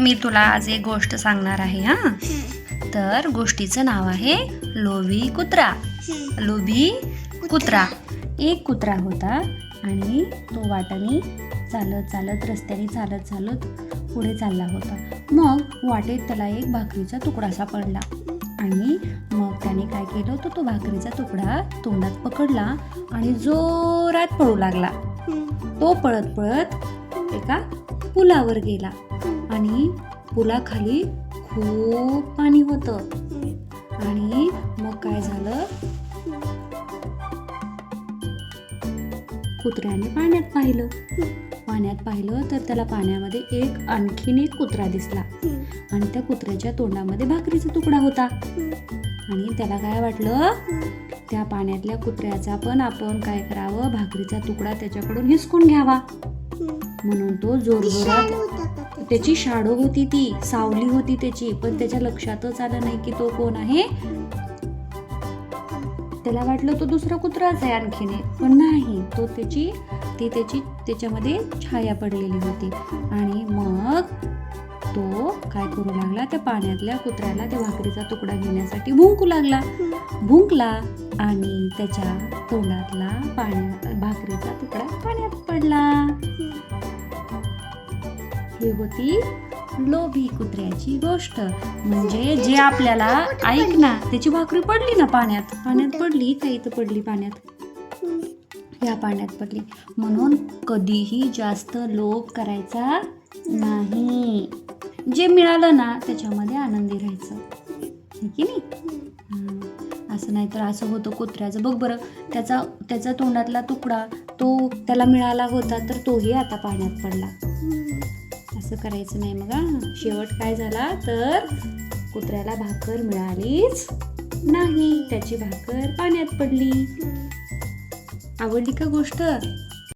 मी तुला आज एक गोष्ट सांगणार आहे हा? तर गोष्टीचं नाव आहे लोभी कुत्रा. लोभी कुत्रा. एक कुत्रा होता आणि तो वाटाने चालत चालत रस्त्याने चालत चालत पुढे चालला होता. मग वाटेत त्याला एक भाकरीचा तुकडा सापडला आणि मग त्याने काय केलं तर तो भाकरीचा तुकडा तोंडात पकडला आणि जोरात पळू लागला. तो पळत पळत एका पुलावर गेला. आणि पुलाखाली खूप पाणी होतं. आणि मग काय झालं? कुत्र्याने पाण्यात पाहिलं. पाण्यात पाहिलं तर त्याला पाण्यामध्ये एक आणखीन एक कुत्रा दिसला. आणि त्या कुत्र्याच्या तोंडामध्ये भाकरीचा तुकडा होता. आणि त्याला काय वाटलं? त्या पाण्यातल्या कुत्र्याचा पण आपण काय करावं? भाकरीचा तुकडा त्याच्याकडून हिसकून घ्यावा. म्हणून तो जोरजोरात त्याची? शाडो होती ती सावली होती त्याची पण त्याच्या लक्षातच आलं नाही की तो कोण आहे. त्याला वाटलं तो दुसरा कुत्राच आहे आणखीन पण नाही तो त्याची ती त्याची त्याच्यामध्ये छाया पडलेली होती. आणि मग तो काय करू लागला त्या पाण्यातल्या कुत्र्याला त्या भाकरीचा तुकडा घेण्यासाठी भुंकू लागला. भुंकला आणि त्याच्या तोंडातला पाण्या भाकरीचा तुकडा पाण्यात पडला. ही होती लोभी कुत्र्याची गोष्ट. म्हणजे जे आपल्याला ऐक ना त्याची भाकरी पडली ना पाण्यात. पाण्यात पडली? का इथं पडली पाण्यात. या पाण्यात पडली. म्हणून कधीही जास्त लोभ करायचा नाही. जे मिळालं ना त्याच्यामध्ये आनंदी राहायचं. की नाही. असं नाही तर असं होतं कुत्र्याचं. बघ बरं त्याचा त्याचा तोंडातला तुकडा तो त्याला मिळाला होता तर तोही आता पाण्यात पडला. असं करायचं नाही मग. शेवट काय झाला तर कुत्र्याला भाकर मिळालीच नाही. त्याची भाकर पाण्यात पडली. आवडली का गोष्ट?